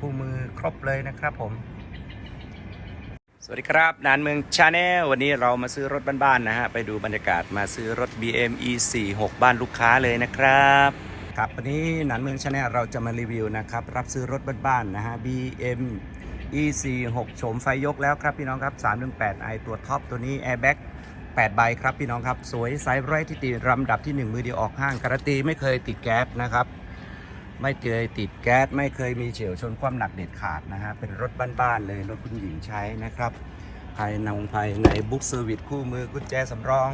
คู่มือครบเลยนะครับผม สวัสดีครับนานเมืองชาแนลวันนี้เรามาซื้อรถบ้านๆนะฮะ ไปดูบรรยากาศมาซื้อรถ BM E46 บ้านลูกค้าเลยนะครับครับวันนี้นานเมืองชาแนลเราจะมารีวิวนะครับ รับซื้อรถบ้านๆนะฮะ BM E46 โฉมไฟยกแล้วครับพี่น้องครับ 318i ตัวท็อปตัวนี้ Airbag 8ใบครับพี่น้องครับ สวยไซส์ไร้ที่ติลำดับที่ 1 มือเดียวออกห้างการันตีไม่เคยติดแก๊สนะครับ ไม่เคยติดแก๊สไม่เคยมีเฉียวชนความหนักเด็ดขาดนะฮะเป็นรถบ้านๆเลยรถคุณหญิงใช้นะครับ ภายในภายในบุ๊กเซอร์วิสคู่มือกุญแจสำรอง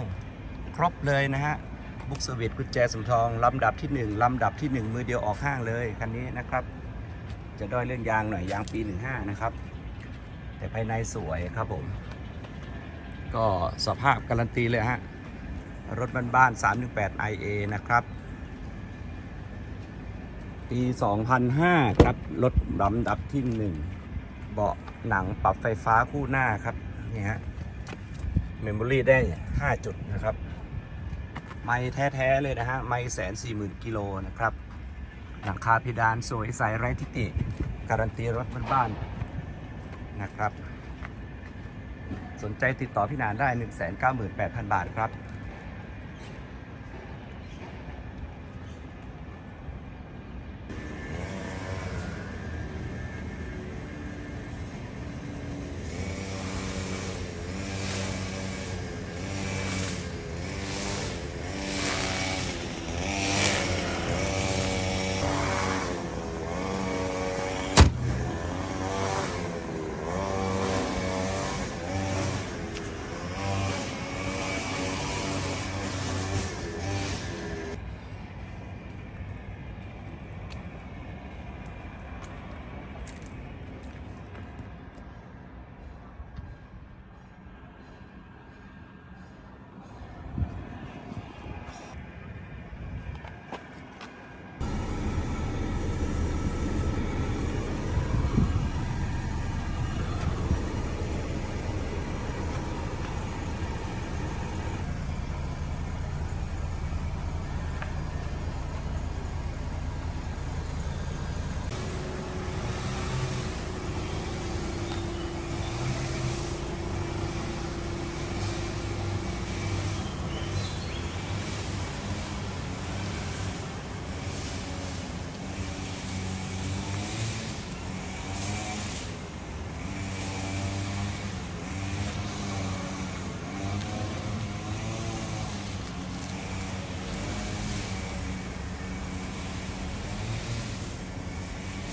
ครบเลยนะฮะบุ๊กเซอร์วิสกุญแจสำรองลำดับที่ 1 ลำดับที่ 1 มือเดียวออกห้างเลยคันนี้นะครับ จะด้อยเรื่องยางหน่อยยางปี 15 นะครับ แต่ภายในสวยครับผม ก็สภาพการันตีเลยฮะรถบ้านๆ318 IA นะครับ ปี 2005 ครับรถลำดับที่ 1 เบาะหนังปรับไฟฟ้าคู่หน้าครับนี่ฮะเมมโมรี่ได้ 5 จุดนะครับ ไม่แท้ๆเลยนะฮะ ไม่แสนสี่หมื่นกิโลนะครับ หลังคาเพดานสวยใสไร้ทิฏฐิการันตีรถบ้านๆนะครับ สนใจติดต่อพี่นานได้ 198,000 บาทครับ